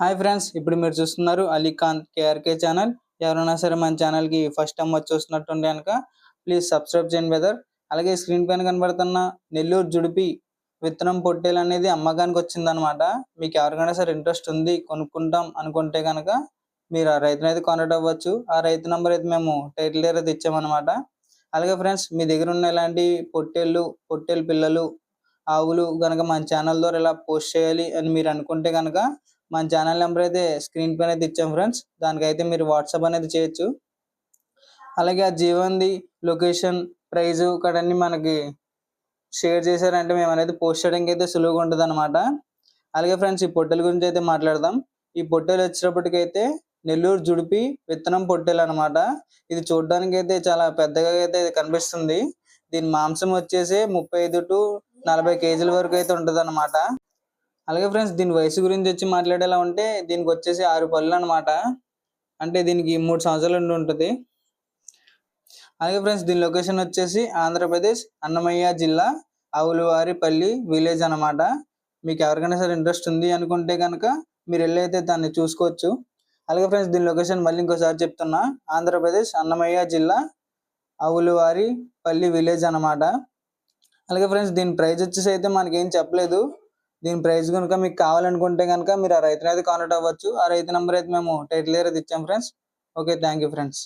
Hi friends ఇప్పుడు మీరు చూస్తున్నారు అలీఖాన్ కేఆర్కే ఛానల్. ఎవరైనా సరే మన ఛానల్కి ఫస్ట్ టైం వచ్చి చూస్తున్నట్టుండే కనుక ప్లీజ్ సబ్స్క్రైబ్ చేయండి బ్రదర్ అలాగే స్క్రీన్ పైన కనబడుతున్న నెల్లూరు జుడిపి విత్తనం పొట్టేలు అనేది అమ్మకానికి వచ్చిందనమాట మీకు ఎవరికైనా సరే ఇంట్రెస్ట్ ఉంది కొనుక్కుంటాం అనుకుంటే కనుక మీరు ఆ రైతుని అయితే కాంటాక్ట్ అవ్వచ్చు. ఆ రైతు నెంబర్ అయితే మేము టైటిల్ దగ్గర అయితే ఇచ్చామన్నమాట. అలాగే ఫ్రెండ్స్ మీ దగ్గర ఉన్న ఇలాంటి పొట్టేళ్ళు పొట్టేలు పిల్లలు ఆవులు కనుక మన ఛానల్ ద్వారా ఇలా పోస్ట్ చేయాలి అని మీరు అనుకుంటే కనుక మన ఛానల్ నెంబర్ అయితే స్క్రీన్ పైన అయితే ఇచ్చాం ఫ్రెండ్స్ దానికైతే మీరు వాట్సాప్ అనేది చేయొచ్చు. అలాగే ఆ జీవన్ది లొకేషన్ ప్రైజ్ అన్ని మనకి షేర్ చేశారంటే మేము అనేది పోస్ట్ చేయడానికి అయితే సులువుగా ఉంటుంది అనమాట అలాగే ఫ్రెండ్స్ ఈ పొట్టెల గురించి అయితే మాట్లాడదాం. ఈ పొట్టెలు వచ్చినప్పటికైతే నెల్లూరు జుడిపి విత్తనం పొట్టెలు అనమాట ఇది చూడడానికి అయితే చాలా పెద్దగా అయితే కనిపిస్తుంది. దీని మాంసం వచ్చేసి ముప్పై ఐదు టు నలభై కేజీల వరకు అయితే ఉంటుంది అనమాట అలాగే ఫ్రెండ్స్ దీని వయసు గురించి వచ్చి మాట్లాడేలా ఉంటే దీనికి వచ్చేసి ఆరు పళ్ళు అనమాట అంటే దీనికి మూడు సంవత్సరాలు ఉండి ఉంటుంది. అలాగే ఫ్రెండ్స్ దీని లొకేషన్ వచ్చేసి ఆంధ్రప్రదేశ్ అన్నమయ్య జిల్లా ఆవులవారిపల్లి విలేజ్ అన్నమాట. మీకు ఎవరికైనా సరే ఇంట్రెస్ట్ ఉంది అనుకుంటే కనుక మీరు వెళ్ళైతే దాన్ని చూసుకోవచ్చు. అలాగే ఫ్రెండ్స్ దీని లొకేషన్ మళ్ళీ ఇంకోసారి చెప్తున్నా. ఆంధ్రప్రదేశ్ అన్నమయ్య జిల్లా ఆవులవారిపల్లి విలేజ్ అన్నమాట. అలాగే ఫ్రెండ్స్ దీని ప్రైస్ వచ్చేసి అయితే మనకేం ఏం చెప్పలేదు. దీని ప్రైస్ కనుక మీకు కావాలనుకుంటే కనుక మీరు ఆ రైతుని అయితే కాంటాక్ట్ అవ్వచ్చు. ఆ రైతు నెంబర్ అయితే మేము టైటిల్ దగ్గర ఇచ్చాం friends okay thank you friends